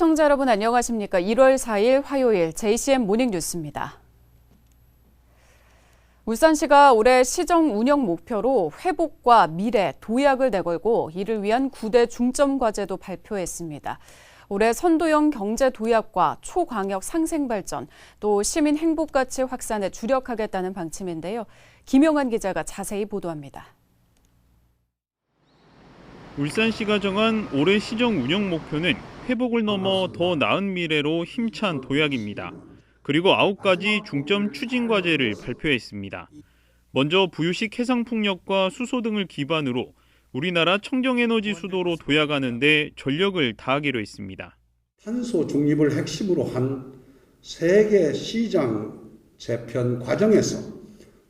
시청자 여러분 안녕하십니까? 1월 4일 화요일 JCM 모닝 뉴스입니다. 울산시가 올해 시정 운영 목표로 회복과 미래, 도약을 내걸고 이를 위한 9대 중점 과제도 발표했습니다. 올해 선도형 경제 도약과 초광역 상생 발전, 또 시민 행복 가치 확산에 주력하겠다는 방침인데요. 김용환 기자가 자세히 보도합니다. 울산시가 정한 올해 시정 운영 목표는 회복을 넘어 더 나은 미래로 힘찬 도약입니다. 그리고 아홉 가지 중점 추진 과제를 발표했습니다. 먼저 부유식 해상풍력과 수소 등을 기반으로 우리나라 청정에너지 수도로 도약하는데 전력을 다하기로 했습니다. 탄소 중립을 핵심으로 한 세계 시장 재편 과정에서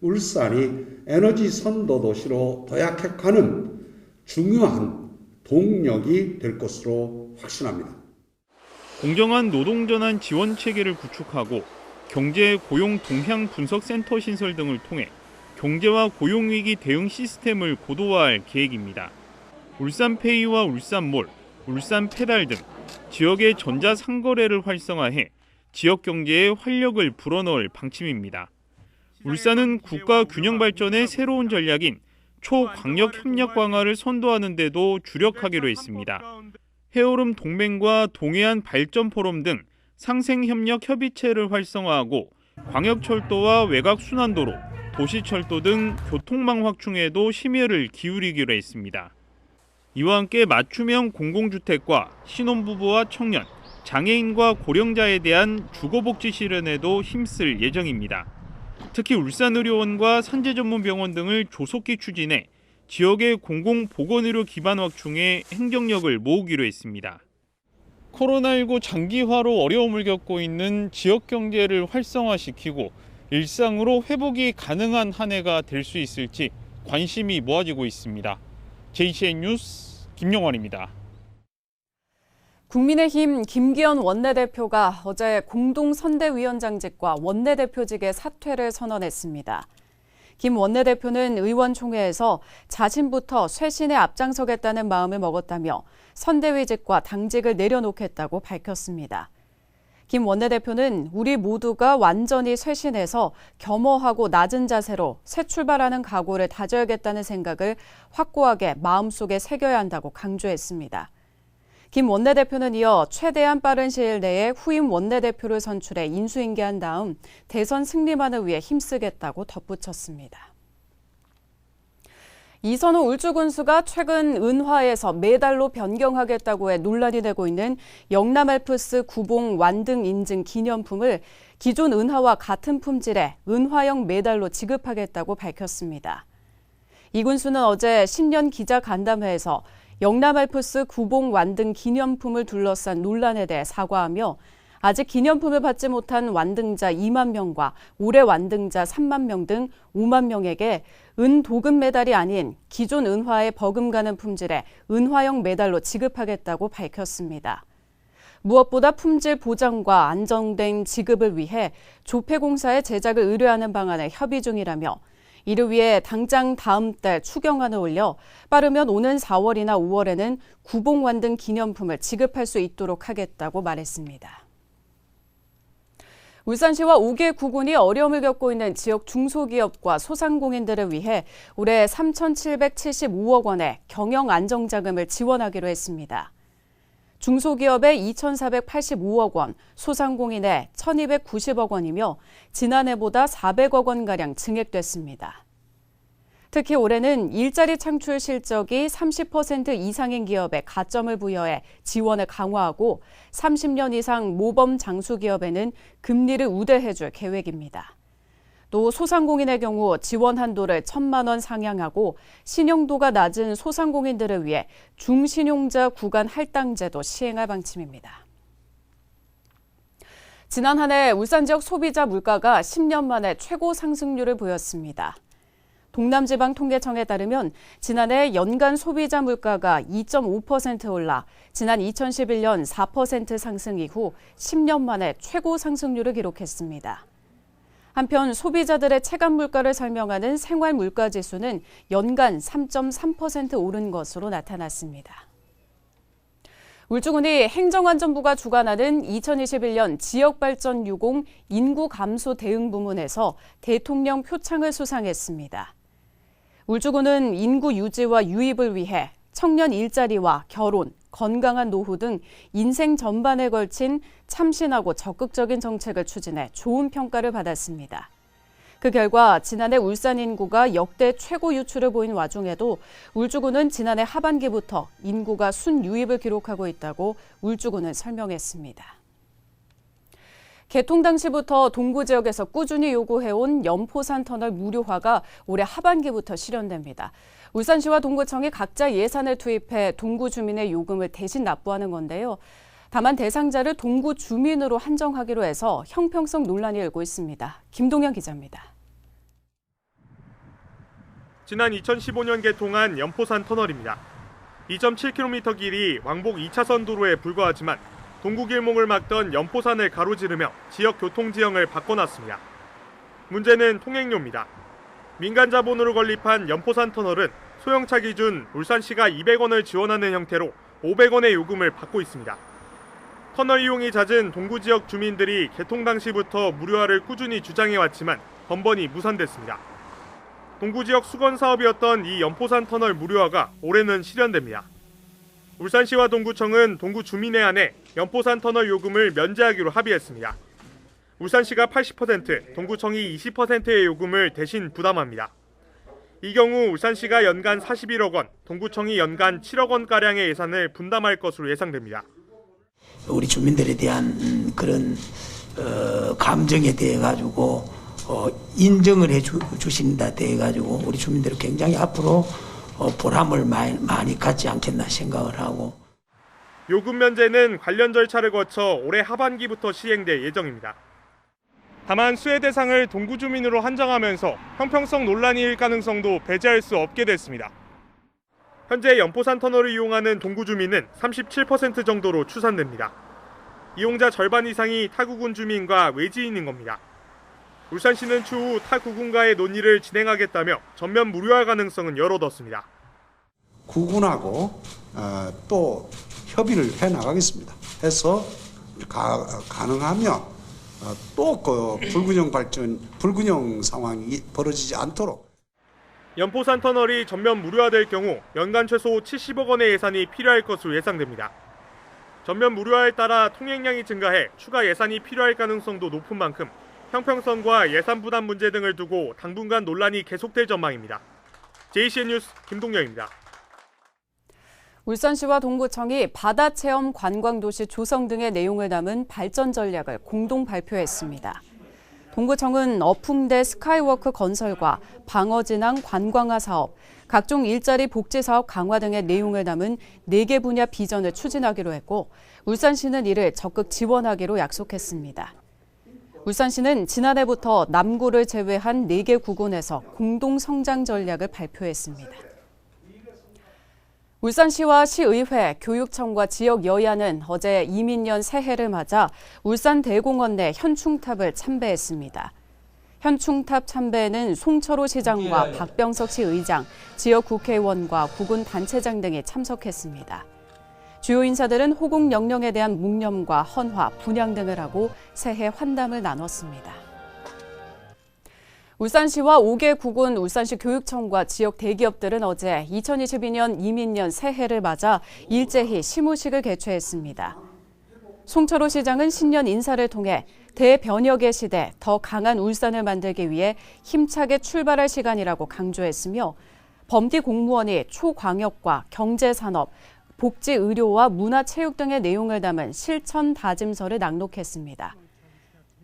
울산이 에너지 선도 도시로 도약해 가는 중요한 동력이 될 것으로 확신합니다. 공정한 노동 전환 지원 체계를 구축하고 경제 고용 동향 분석 센터 신설 등을 통해 경제와 고용 위기 대응 시스템을 고도화할 계획입니다. 울산페이와 울산몰, 울산페달 등 지역의 전자 상거래를 활성화해 지역 경제에 활력을 불어넣을 방침입니다. 울산은 국가 균형 발전의 새로운 전략인 초광역 협력 강화를 선도하는 데도 주력하기로 했습니다. 해오름 동맹과 동해안 발전 포럼 등 상생 협력 협의체를 활성화하고 광역철도와 외곽 순환도로, 도시철도 등 교통망 확충에도 심혈을 기울이기로 했습니다. 이와 함께 맞춤형 공공주택과 신혼부부와 청년, 장애인과 고령자에 대한 주거복지 실현에도 힘쓸 예정입니다. 특히 울산의료원과 산재전문병원 등을 조속히 추진해 지역의 공공보건의료 기반 확충에 행정력을 모으기로 했습니다. 코로나19 장기화로 어려움을 겪고 있는 지역 경제를 활성화시키고 일상으로 회복이 가능한 한 해가 될 수 있을지 관심이 모아지고 있습니다. JCN 뉴스 김영환입니다. 국민의힘 김기현 원내대표가 어제 공동선대위원장직과 원내대표직의 사퇴를 선언했습니다. 김 원내대표는 의원총회에서 자신부터 쇄신에 앞장서겠다는 마음을 먹었다며 선대위직과 당직을 내려놓겠다고 밝혔습니다. 김 원내대표는 우리 모두가 완전히 쇄신해서 겸허하고 낮은 자세로 새 출발하는 각오를 다져야겠다는 생각을 확고하게 마음속에 새겨야 한다고 강조했습니다. 김 원내대표는 이어 최대한 빠른 시일 내에 후임 원내대표를 선출해 인수인계한 다음 대선 승리만을 위해 힘쓰겠다고 덧붙였습니다. 이선호 울주군수가 최근 은화에서 메달로 변경하겠다고 해 논란이 되고 있는 영남알프스 구봉 완등 인증 기념품을 기존 은화와 같은 품질의 은화형 메달로 지급하겠다고 밝혔습니다. 이 군수는 어제 신년 기자 간담회에서 영남 알프스 구봉 완등 기념품을 둘러싼 논란에 대해 사과하며 아직 기념품을 받지 못한 완등자 2만 명과 올해 완등자 3만 명 등 5만 명에게 은 도금 메달이 아닌 기존 은화에 버금가는 품질의 은화형 메달로 지급하겠다고 밝혔습니다. 무엇보다 품질 보장과 안정된 지급을 위해 조폐공사의 제작을 의뢰하는 방안에 협의 중이라며 이를 위해 당장 다음 달 추경안을 올려 빠르면 오는 4월이나 5월에는 구봉완 등 기념품을 지급할 수 있도록 하겠다고 말했습니다. 울산시와 5개 구군이 어려움을 겪고 있는 지역 중소기업과 소상공인들을 위해 올해 3,775억 원의 경영 안정자금을 지원하기로 했습니다. 중소기업의 2,485억 원, 소상공인의 1,290억 원이며 지난해보다 400억 원가량 증액됐습니다. 특히 올해는 일자리 창출 실적이 30% 이상인 기업에 가점을 부여해 지원을 강화하고 30년 이상 모범 장수 기업에는 금리를 우대해줄 계획입니다. 또 소상공인의 경우 지원 한도를 천만 원 상향하고 신용도가 낮은 소상공인들을 위해 중신용자 구간 할당제도 시행할 방침입니다. 지난 한 해 울산 지역 소비자 물가가 10년 만에 최고 상승률을 보였습니다. 동남지방통계청에 따르면 지난해 연간 소비자 물가가 2.5% 올라 지난 2011년 4% 상승 이후 10년 만에 최고 상승률을 기록했습니다. 한편 소비자들의 체감 물가를 설명하는 생활 물가 지수는 연간 3.3% 오른 것으로 나타났습니다. 울주군이 행정안전부가 주관하는 2021년 지역발전 유공 인구 감소 대응 부문에서 대통령 표창을 수상했습니다. 울주군은 인구 유지와 유입을 위해 청년 일자리와 결혼, 건강한 노후 등 인생 전반에 걸친 참신하고 적극적인 정책을 추진해 좋은 평가를 받았습니다. 그 결과 지난해 울산 인구가 역대 최고 유출을 보인 와중에도 울주군은 지난해 하반기부터 인구가 순유입을 기록하고 있다고 울주군은 설명했습니다. 개통 당시부터 동구 지역에서 꾸준히 요구해온 연포산 터널 무료화가 올해 하반기부터 실현됩니다. 울산시와 동구청이 각자 예산을 투입해 동구 주민의 요금을 대신 납부하는 건데요. 다만 대상자를 동구 주민으로 한정하기로 해서 형평성 논란이 일고 있습니다. 김동현 기자입니다. 지난 2015년 개통한 연포산 터널입니다. 2.7km 길이 왕복 2차선 도로에 불과하지만 동구 길목을 막던 연포산을 가로지르며 지역 교통 지형을 바꿔놨습니다. 문제는 통행료입니다. 민간 자본으로 건립한 연포산 터널은 소형차 기준 울산시가 200원을 지원하는 형태로 500원의 요금을 받고 있습니다. 터널 이용이 잦은 동구 지역 주민들이 개통 당시부터 무료화를 꾸준히 주장해왔지만 번번이 무산됐습니다. 동구 지역 수건 사업이었던 이 연포산 터널 무료화가 올해는 실현됩니다. 울산시와 동구청은 동구 주민에 한해 연포산 터널 요금을 면제하기로 합의했습니다. 울산시가 80%, 동구청이 20%의 요금을 대신 부담합니다. 이 경우 울산시가 연간 41억 원, 동구청이 연간 7억 원가량의 예산을 분담할 것으로 예상됩니다. 우리 주민들에 대한 음, 그런 어, 감정에 대해 가지고 어, 인정을 해 주, 주신다 대 가지고 우리 주민들은 굉장히 앞으로 어, 보람을 많이, 많이 갖지 않겠나 생각을 하고 요금 면제는 관련 절차를 거쳐 올해 하반기부터 시행될 예정입니다. 다만 수혜 대상을 동구 주민으로 한정하면서 형평성 논란이 일 가능성도 배제할 수 없게 됐습니다. 현재 연포산 터널을 이용하는 동구 주민은 37% 정도로 추산됩니다. 이용자 절반 이상이 타구군 주민과 외지인인 겁니다. 울산시는 추후 타구군과의 논의를 진행하겠다며 전면 무료화 가능성은 열어뒀습니다. 구군하고 어, 또 협의를 해 나가겠습니다. 해서 가, 가능하면 어, 또그 불균형 발전, 불균형 상황이 벌어지지 않도록 연포산 터널이 전면 무료화될 경우 연간 최소 70억 원의 예산이 필요할 것으로 예상됩니다. 전면 무료화에 따라 통행량이 증가해 추가 예산이 필요할 가능성도 높은 만큼 형평성과 예산 부담 문제 등을 두고 당분간 논란이 계속될 전망입니다. JCN 뉴스 김동영입니다. 울산시와 동구청이 바다 체험 관광도시 조성 등의 내용을 담은 발전 전략을 공동 발표했습니다. 동구청은 어풍대 스카이워크 건설과 방어진항 관광화 사업, 각종 일자리 복지 사업 강화 등의 내용을 담은 4개 분야 비전을 추진하기로 했고 울산시는 이를 적극 지원하기로 약속했습니다. 울산시는 지난해부터 남구를 제외한 4개 구군에서 공동 성장 전략을 발표했습니다. 울산시와 시의회, 교육청과 지역 여야는 어제 이민년 새해를 맞아 울산 대공원 내 현충탑을 참배했습니다. 현충탑 참배에는 송철호 시장과 박병석 시 의장, 지역 국회의원과 구군 단체장 등이 참석했습니다. 주요 인사들은 호국 영령에 대한 묵념과 헌화, 분향 등을 하고 새해 환담을 나눴습니다. 울산시와 5개 구군 울산시 교육청과 지역 대기업들은 어제 2022년 이민년 새해를 맞아 일제히 시무식을 개최했습니다. 송철호 시장은 신년 인사를 통해 대변혁의 시대, 더 강한 울산을 만들기 위해 힘차게 출발할 시간이라고 강조했으며 범디 공무원이 초광역과 경제산업, 복지 의료와 문화체육 등의 내용을 담은 실천 다짐서를 낭독했습니다.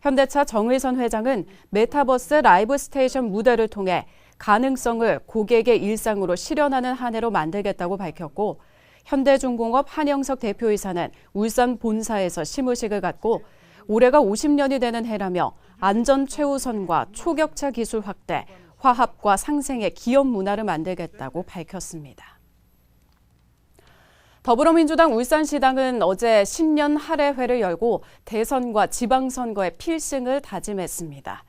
현대차 정의선 회장은 메타버스 라이브 스테이션 무대를 통해 가능성을 고객의 일상으로 실현하는 한 해로 만들겠다고 밝혔고 현대중공업 한영석 대표이사는 울산 본사에서 시무식을 갖고 올해가 50년이 되는 해라며 안전 최우선과 초격차 기술 확대, 화합과 상생의 기업 문화를 만들겠다고 밝혔습니다. 더불어민주당 울산시당은 어제 신년 할애회를 열고 대선과 지방선거의 필승을 다짐했습니다.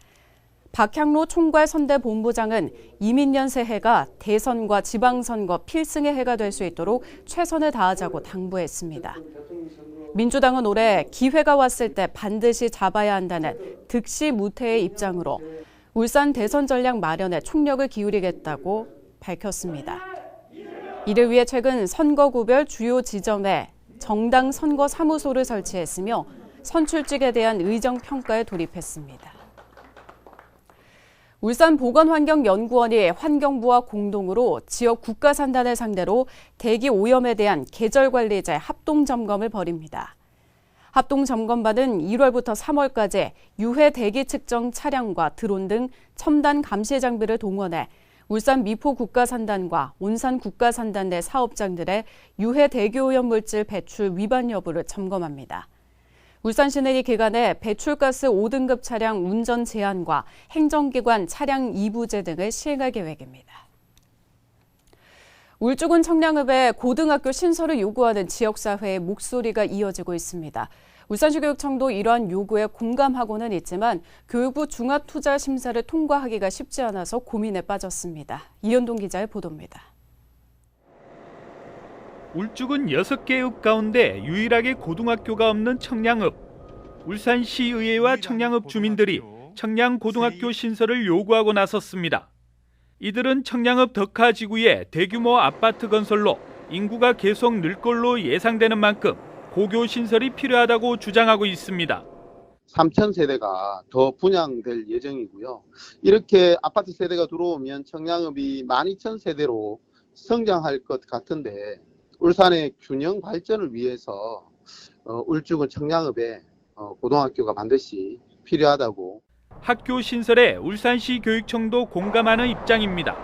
박향로 총괄선대본부장은 이민년 새해가 대선과 지방선거 필승의 해가 될 수 있도록 최선을 다하자고 당부했습니다. 민주당은 올해 기회가 왔을 때 반드시 잡아야 한다는 득시무태의 입장으로 울산 대선 전략 마련에 총력을 기울이겠다고 밝혔습니다. 이를 위해 최근 선거구별 주요 지점에 정당 선거 사무소를 설치했으며 선출직에 대한 의정 평가에 돌입했습니다. 울산 보건환경연구원이 환경부와 공동으로 지역 국가 산단을 상대로 대기 오염에 대한 계절 관리제 합동 점검을 벌입니다. 합동 점검반은 1월부터 3월까지 유해 대기 측정 차량과 드론 등 첨단 감시 장비를 동원해 울산 미포 국가산단과 온산 국가산단 내 사업장들의 유해 대기오염 물질 배출 위반 여부를 점검합니다. 울산시는 이 기간에 배출가스 5등급 차량 운전 제한과 행정기관 차량 이부제 등을 시행할 계획입니다. 울주군 청량읍에 고등학교 신설을 요구하는 지역사회의 목소리가 이어지고 있습니다. 울산시 교육청도 이러한 요구에 공감하고는 있지만 교육부 종합투자 심사를 통과하기가 쉽지 않아서 고민에 빠졌습니다. 이현동 기자의 보도입니다. 울주군 6개 읍 가운데 유일하게 고등학교가 없는 청량읍. 울산시의회와 청량읍 주민들이 청량고등학교 신설을 요구하고 나섰습니다. 이들은 청량읍 덕하 지구의 대규모 아파트 건설로 인구가 계속 늘 걸로 예상되는 만큼 고교 신설이 필요하다고 주장하고 있습니다. 3천 세대가 더 분양될 예정이고요. 이렇게 아파트 세대가 들어오면 청량읍이 12,000 세대로 성장할 것 같은데 울산의 균형 발전을 위해서 어, 울주군 청량읍에 어, 고등학교가 반드시 필요하다고 학교 신설에 울산시 교육청도 공감하는 입장입니다.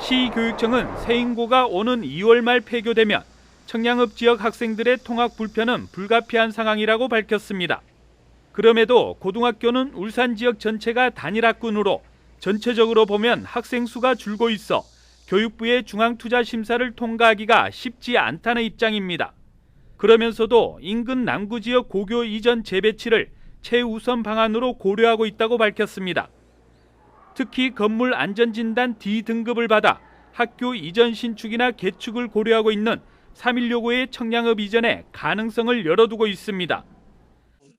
시 교육청은 새 인고가 오는 2월 말 폐교되면 청량읍 지역 학생들의 통학 불편은 불가피한 상황이라고 밝혔습니다. 그럼에도 고등학교는 울산 지역 전체가 단일학군으로 전체적으로 보면 학생 수가 줄고 있어 교육부의 중앙투자심사를 통과하기가 쉽지 않다는 입장입니다. 그러면서도 인근 남구 지역 고교 이전 재배치를 최우선 방안으로 고려하고 있다고 밝혔습니다. 특히 건물 안전진단 D등급을 받아 학교 이전 신축이나 개축을 고려하고 있는 3.1 요구의 청량읍 이전에 가능성을 열어두고 있습니다.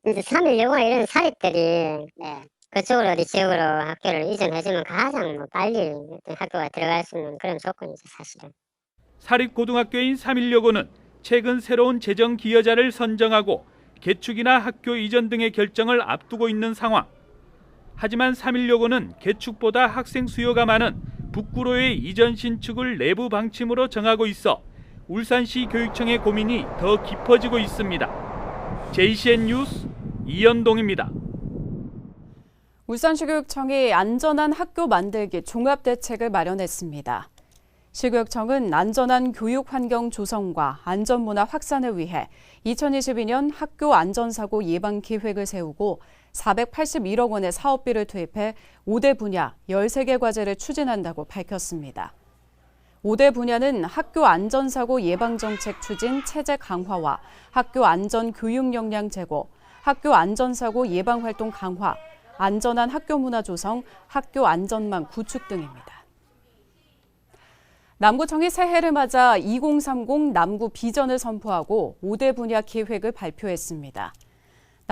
이제 3일 요구나 이런 사립들이 네, 그쪽으로 어디 지역으로 학교를 이전해주면 가장 뭐 빨리 학교가 들어갈 수 있는 그런 조건이죠 사실은. 사립고등학교인 3.1 요구는 최근 새로운 재정 기여자를 선정하고 개축이나 학교 이전 등의 결정을 앞두고 있는 상황. 하지만 3.1 요구는 개축보다 학생 수요가 많은 북구로의 이전 신축을 내부 방침으로 정하고 있어 울산시 교육청의 고민이 더 깊어지고 있습니다. JCN 뉴스 이현동입니다. 울산시 교육청이 안전한 학교 만들기 종합 대책을 마련했습니다. 시교육청은 안전한 교육 환경 조성과 안전 문화 확산을 위해 2022년 학교 안전사고 예방 계획을 세우고 481억 원의 사업비를 투입해 5대 분야 13개 과제를 추진한다고 밝혔습니다. 5대 분야는 학교 안전사고 예방정책 추진 체제 강화와 학교 안전 교육 역량 제고, 학교 안전사고 예방활동 강화, 안전한 학교 문화 조성, 학교 안전망 구축 등입니다. 남구청이 새해를 맞아 2030 남구 비전을 선포하고 5대 분야 계획을 발표했습니다.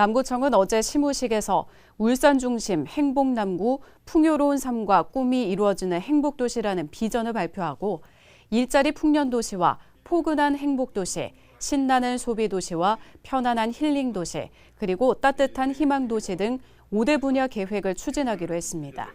남구청은 어제 시무식에서 울산 중심 행복 남구 풍요로운 삶과 꿈이 이루어지는 행복 도시라는 비전을 발표하고 일자리 풍년 도시와 포근한 행복 도시, 신나는 소비 도시와 편안한 힐링 도시, 그리고 따뜻한 희망 도시 등 5대 분야 계획을 추진하기로 했습니다.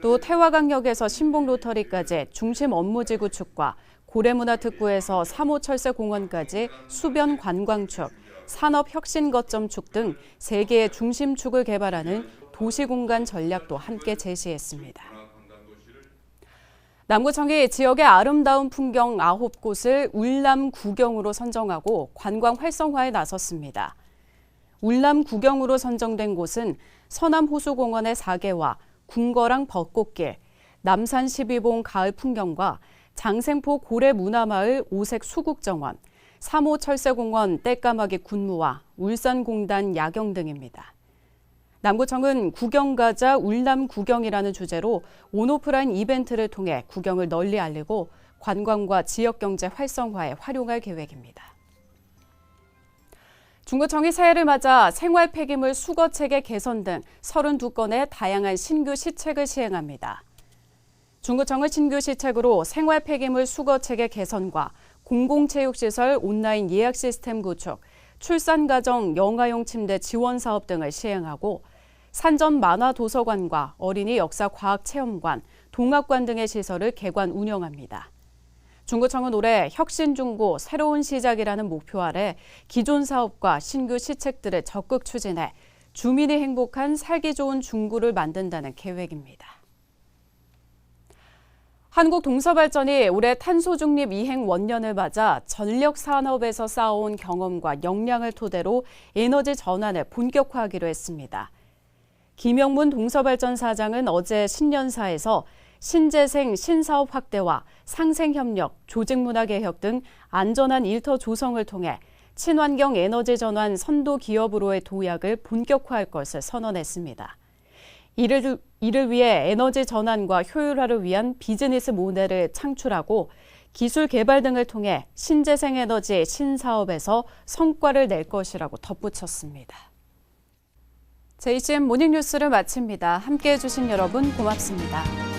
또 태화강역에서 신봉 로터리까지 중심 업무지 구축과 고래문화특구에서 3호 철새공원까지 수변 관광축, 산업혁신거점축 등 3개의 중심축을 개발하는 도시공간 전략도 함께 제시했습니다. 남구청이 지역의 아름다운 풍경 9곳을 울남 구경으로 선정하고 관광 활성화에 나섰습니다. 울남 구경으로 선정된 곳은 서남 호수공원의 4개와 궁거랑 벚꽃길, 남산 12봉 가을 풍경과 장생포 고래 문화마을 오색 수국정원, 3호 철새공원 땔까마귀 군무와 울산공단 야경 등입니다. 남구청은 구경 가자 울남 구경이라는 주제로 온오프라인 이벤트를 통해 구경을 널리 알리고 관광과 지역 경제 활성화에 활용할 계획입니다. 중구청이 새해를 맞아 생활 폐기물 수거 체계 개선 등 32건의 다양한 신규 시책을 시행합니다. 중구청은 신규 시책으로 생활 폐기물 수거 체계 개선과 공공체육시설 온라인 예약 시스템 구축, 출산가정 영아용 침대 지원 사업 등을 시행하고 산전 만화 도서관과 어린이 역사 과학 체험관, 동학관 등의 시설을 개관 운영합니다. 중구청은 올해 혁신중구 새로운 시작이라는 목표 아래 기존 사업과 신규 시책들을 적극 추진해 주민이 행복한 살기 좋은 중구를 만든다는 계획입니다. 한국 동서발전이 올해 탄소 중립 이행 원년을 맞아 전력 산업에서 쌓아온 경험과 역량을 토대로 에너지 전환을 본격화하기로 했습니다. 김영문 동서발전 사장은 어제 신년사에서 신재생 신사업 확대와 상생 협력, 조직 문화 개혁 등 안전한 일터 조성을 통해 친환경 에너지 전환 선도 기업으로의 도약을 본격화할 것을 선언했습니다. 이를, 이를 위해 에너지 전환과 효율화를 위한 비즈니스 모델을 창출하고 기술 개발 등을 통해 신재생 에너지 신사업에서 성과를 낼 것이라고 덧붙였습니다. JCM 모닝뉴스를 마칩니다. 함께 해 주신 여러분 고맙습니다.